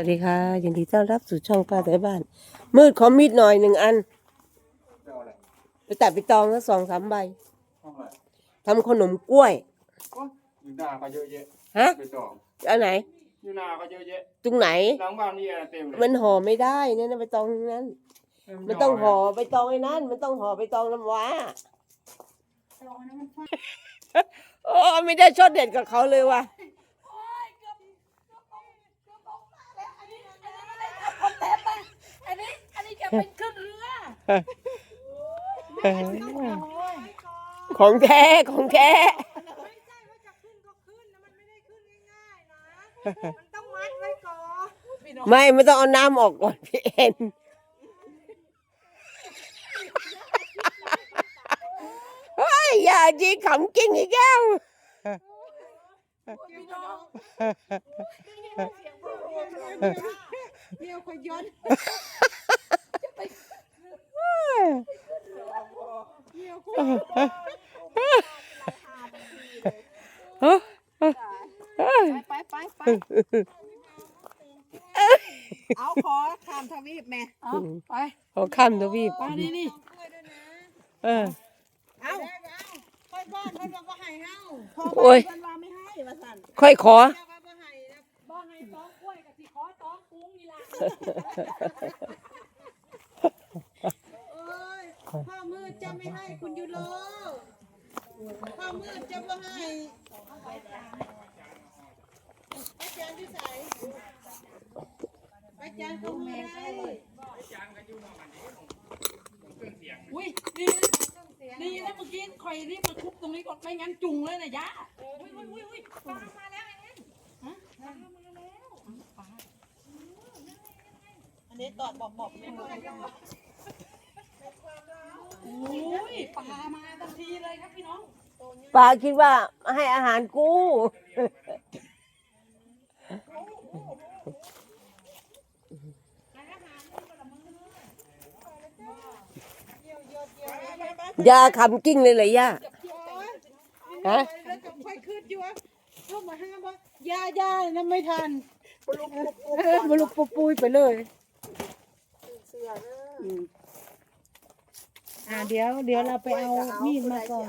วัสดีค่ะยินดีต้อนรับสู่ช่องป้าแต่บ้าน มืดขอมีดหน่อยหนึ่งอันเจ้าอะไรไปตัดไปตองแล้วสองสามใบห้องอะไรทำขนมกล้วยโอ้ยอยู่หน้าก็เยอะแยะฮะไปจองอันไหนอยู่หน้าก็เยอะแยะตรงไหนหลังบ้านนี่อะเต็มเลยมันห่อไม่ได้นั่นนะใบตองทั้งนั้น มันต้องห่อใบตองไอ้นั่น มันต้องห่อใบตองน้ำว้าโอ้ไม่ได้ชดเด็ดกับเขาเลยว่ะ อันนี้อันนี้จะ เป็นขึ้นเรือของแท้ของแท้ไม่ใช่ว่าจะขึ้นก็ขึ้นนะมันไม่ได้ขึ้นง่ายๆนะมันต้องมัดไว้ก่อนพี่น้องไม่ไม่ต้องเอาน้ำออกก่อนพี่เอ็นเฮ้ยอย่าจีขำกิ้งอีกแล้วพี่น้องเดี๋ยวคอยย้อนเดี๋ยวคอย ไปไปไปเอาขอข้ามทวีปแม่เอาไปขอข้ามทวีปไปนี่นี่เออเอาค่อยบ้านเพิ่นว่าบ่ให้เฮาพอโอ้ยเพิ่นว่าไม่ให้ว่าซั่นค่อยขอเจ้าว่าบ่ให้นะบ่ให้ต้องกล้วยกับสิขอต้องกุ้งนี่ล่ะโอ้ยพ่อมืดจะไม่ให้คุณยูโรพ่อมืดจะบ่ให้อาจารย์ที่ใส่อาจารย์ก็ไม่ได้อุ้ยดีนะดีนะเมื่อกี้คอยรีบมาทุบตรงนี้ก่อนไม่งั้นจุงเลยนะยะอุ้ยอุ้ยอุ้ยอุ้ยปลามาแล้วไอ้นั่นฮะปลามาแล้วปลาอันนี้ตอดบอกบอกไม่ไหว โอ้ยปลามาทันทีเลยครับพี่น้องปลาคิดว่าให้อาหารกู ยาขำกิ้งเลยเหรอย่าฮะแล้วกับค่อยขึ้นอยู่วะเข้ามาห้ามว่ายาย่านั่นไม่ทันบลุกปุปุยไปเลยอ่าเดี๋ยวเดี๋ยวเราไปเอามีดมาก่อน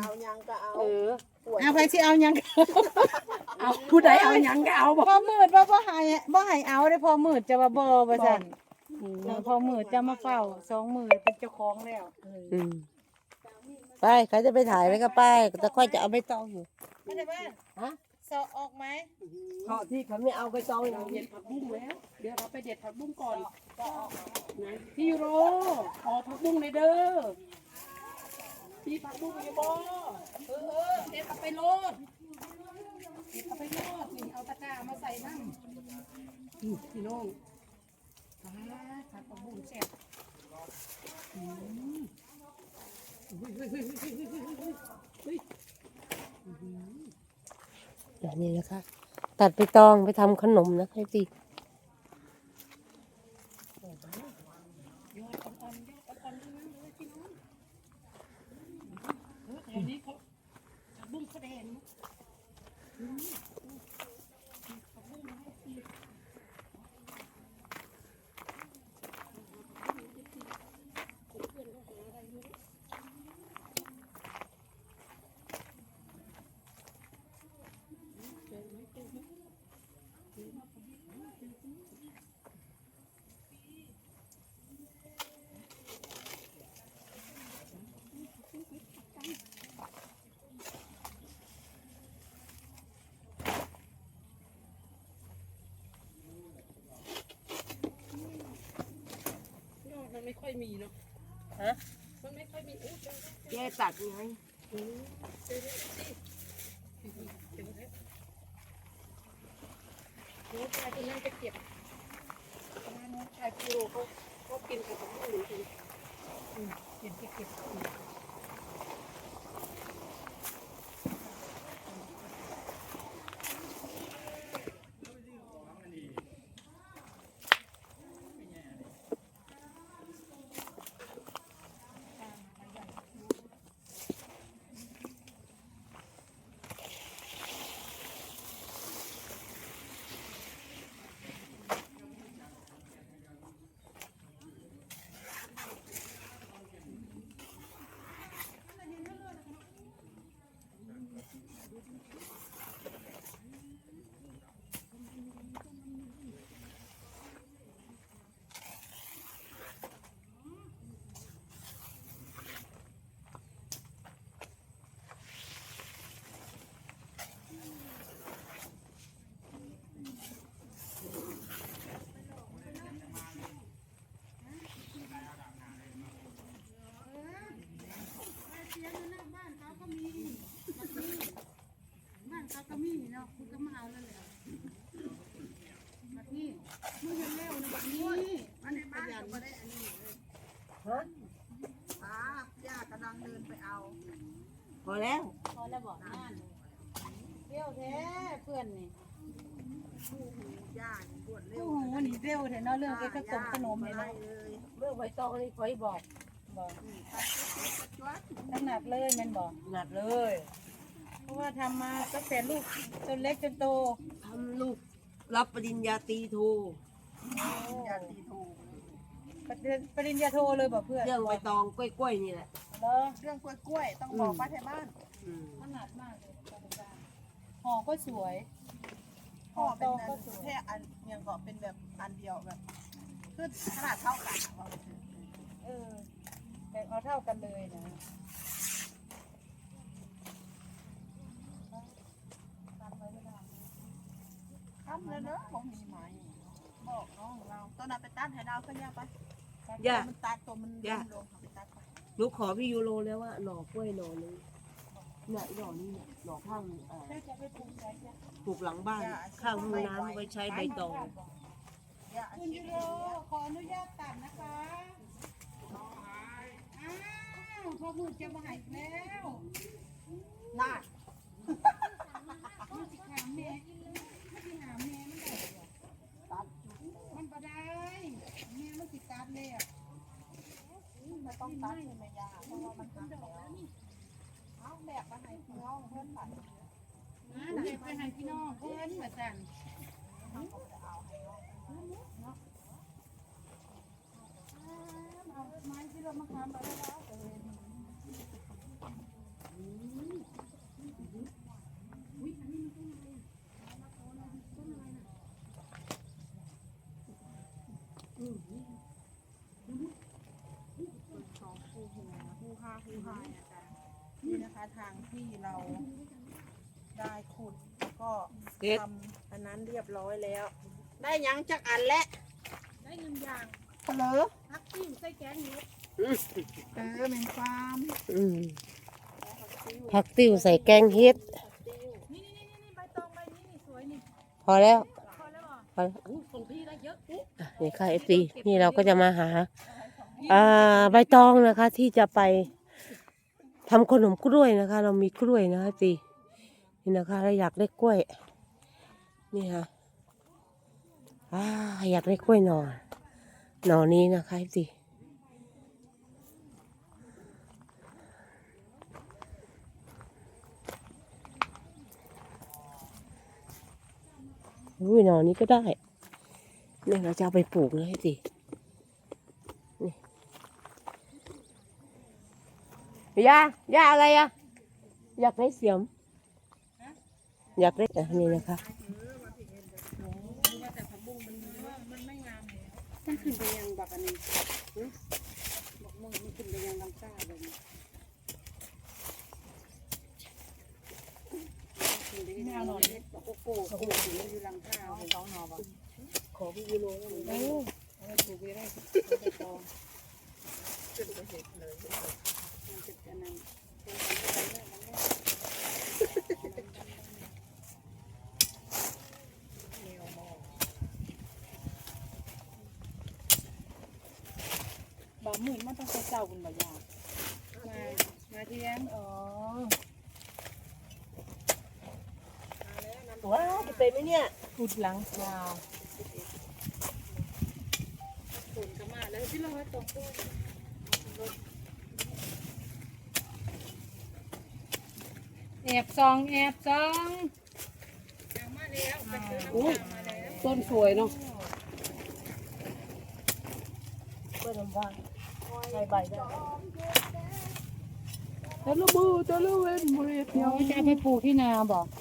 เออเอาไปสิเอายังเอาผู้ใดเอาหยังก็เอาบอกพอมืดว่าพ่อหายบ่ใหายเอาได้พอมืดจะมาบ่ประสันเออพอมืดจะมาเฝ้าสองมือเป็นเจ้าของแล้วอืมไปเขาจะไปถ่ายไว้ก็ไปแต่ค่อยจะเอาไปตองอยู่ ไม่ได้บ้านฮะ สอบออกไหมเพราะที่เขาไม่เอาไปตองอย่างเด็ดผักบุ้งแล้ว เดี๋ยวเราไปเด็ดผักบุ้งก่อนนะพี่ยูโรขอผักบุ้งเลยเด้อ พี่ผักบุ้งอยู่บ่เออเออเด็ดเอาไปโลดเด็ดเอาไปโลดนี่เอาตะกร้ามาใส่นั่งนี่พี่น้องปลาผักบุ้งแซ่บอืมเฮ้นี้นะคะ ตัดไปตองไปทำขนมนะคะพี่ อดมันไม่ค่อยมีเนาะฮะมันไม่ค่อยมีอู้เจอแย่ตัดไงเจอแล้วสิเจอแล้วน้องชายคนนั้นจะเก็บน้องชายพี่โรเขาเขากินกับผมเหมือนกั แล้วคุณก็มาเอาเล้วแหละแบบนี้มึงจเร็วนะแบบนี้มันขยันมาได้อันนี้เลยฮ้ยป้าย่ากำลังเดินไปเอา พอแล้ว พอแล้วบอกนั่นเร็วแท้เพื่อนนี่ผู้หูย่ากูโหูนี่เร็วแท้เนาะเรื่องไอ้ขนมขนมเลยเนาะเรื่องไว้ตอเลยคอยบอกบอกขนาดเลยมันบอกขนาดเลย ราะว่าทำมาตั้งแต่ลูกจนเล็กจนโตทำลูกรับปริญญาตรีโทย่าตีถูกปริญญาโทเลยบอกเพื่อนเรื่องใบตองกล้วยๆนี่แหละเนาะเรื่องกล้วยกล้วยๆต้องบอกป้าไทยบ้านอืมถนัดมากเลยห่อก็สวย พ่อเป็นอันแค่อันยังก็เป็นแบบอันเดียวแบบคือขนาดเท่ากันอะว่าเป็นเออแต่เอาเท่ากันเลยนะ ทำ เลยเนอะผมมีไหมบอกน้องเราตอนนั้นไปตัดให้ดาวก็ย่าไปย่ามันตัดตัวมันรวมๆเอาไปตัดไปหนูขอพี่ยูโรแล้วว่าหน่อกล้วยหน่อนึงเนี่ยหน่อนี่เนี่ยหน่อข้างเอ่อแค่จะไปปรุงใช้เนี่ยปลูกหลังบ้านข้างห้องน้ำไว้ใช้ใบตองย่าคุณชิยูมโรขออนุญาตตัดนะคะอ้าวพ่อพูดจะมาใหายแล้วน่า มันสิถามแม่มันสิถามแม่มันได้เหรอมันบ่ได้แม่มันสิตัดเลยอะ ไม่ ต้องตัดใช่ไหมย่าเพราะว่ามันหักแล้วเอาแบกมาให้พี่น้องเพื่อนตัดนะเด็กไปให้พี่น้องเพื่อนเหมือนกันเอาไม้ที่เรามาทำไปแล้วเออ ของคู่หัวคู่ห้าคู่ห้านะจ๊ะนี่นะคะทางที่ เราได้ขุดแล้วก็เฮ็ด ทำอันนั้นเรียบร้อยแล้ว ได้ยังจากอันและได้เงินยางเหรอพักจิ้มใส่แกงเห็ดเออเป็นฟาร์มอืมผักติ้วใส่แกงเฮ็ด นี่นี่นี่นี่ใบตองใบนี้นี่สวยนี่พอแล้วพอแล้วเหรอพอแล้วอู้คนพี่ได้เยอะอะนี่ค่ะเอฟซีนี่เราก็จะมาหา อ่าใบตองนะคะที่จะไป ทำขนมกล้วยนะคะ เรามีกล้วยนะคะซีนี่นะคะเราอยากได้กล้วย นี่ค่ะอ่าอยากได้กล้วยหน่อหนอนี้นะคะเอฟซีอุ้ยหนอนี้ก็ได้เนี่ยเราจะเอาไปปลูกเลยสิ ยายาอะไรอะอยากได้เสียม อยากได้อะนี่นะคะมันขึ้นไปยังแบบอันนี้บอกมึงมันขึ้นไปยังลำซ่าเลยนี่ไม่เอาหน่อยบอกโอ้โหโอ้โหอยู่ลำซ่าเลยสองหน่อบ่ขอพี่ยูโรเออเอาถูกไปได้ไปตองขึ้นไปเห็ดเลยมันจะอันนั้นบ่หมื่นมันต้องใช้เจ้าคุณบ่ยามามาเที่ยงอ๋อ ว้าวจะ เป็นไหมเนี่ยขุดหลังยาวฝนก็มาแล้วที่เราให้ตกด้วยแอบซองแอบซองมาแล้วไปซื้อน้ำตาลมาแล้วต้นสวยเนาะเพื่อนำว่างใช้ใบได้แต่ละมือแต่ละเว้นมือเดี๋ยวจะเอาไปปลูกที่นาบอกมัน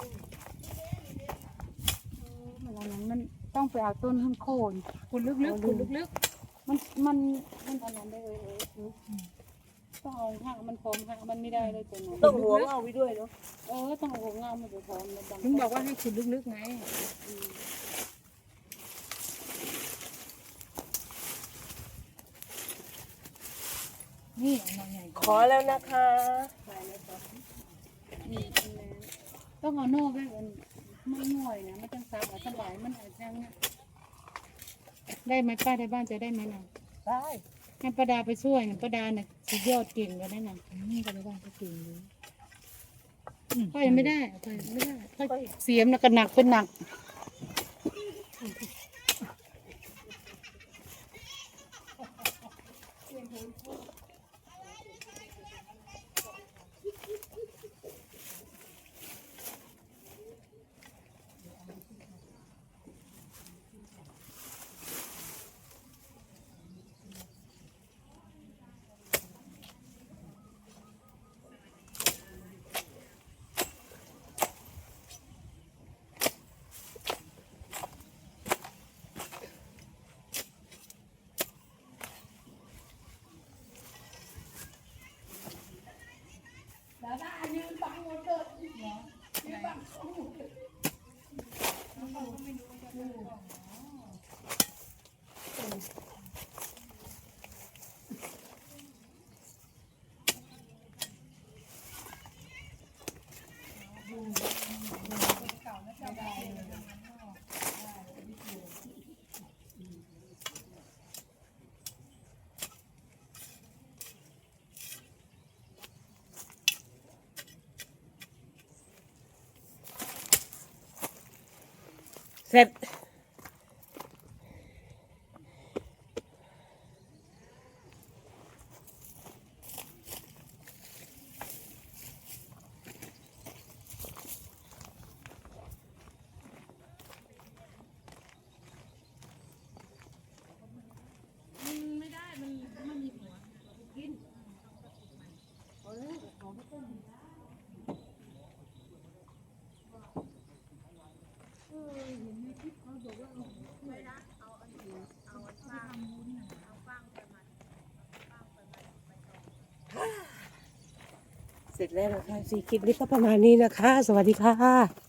อันนั้นมันต้องไปเอาต้นข้างโคนคุณลึกๆคุณลึกๆมันมันมันอันนั้นได้เลยเออต้องเอาหักมันพร้อมหักมันไม่ได้เลยตัวนั้นต้องหัวเงาไว้ด้วยเนาะเออต้องเอาหัวเงามันไปพร้อมแล้วบางถึงบอกว่าให้ขุดลึกๆไงนี่เอามาใหญ่ขอแล้วนะคะนี่ต้องเอาโน่ไปมัน ไม่ง่อยนะไม่ต้องซับอะสบายมันอาจจะเนี่ยได้ไหมป้าได้บ้านจะได้ไหมนะได้ให้ประดาไปช่วยนะประดาเนี่ยสุดยอดเก่งกว่านั้นน่ะนี่ก็ไม่ได้ก็จริงเลยค่อยังไม่ได้ค่อยังไม่ได้ค่อเสียมนะก็หนักเป็นหนัก เสร็จ เสร็จแล้วนะคะสีคลิปนี้ก็ประมาณนี้นะคะ สวัสดีค่ะ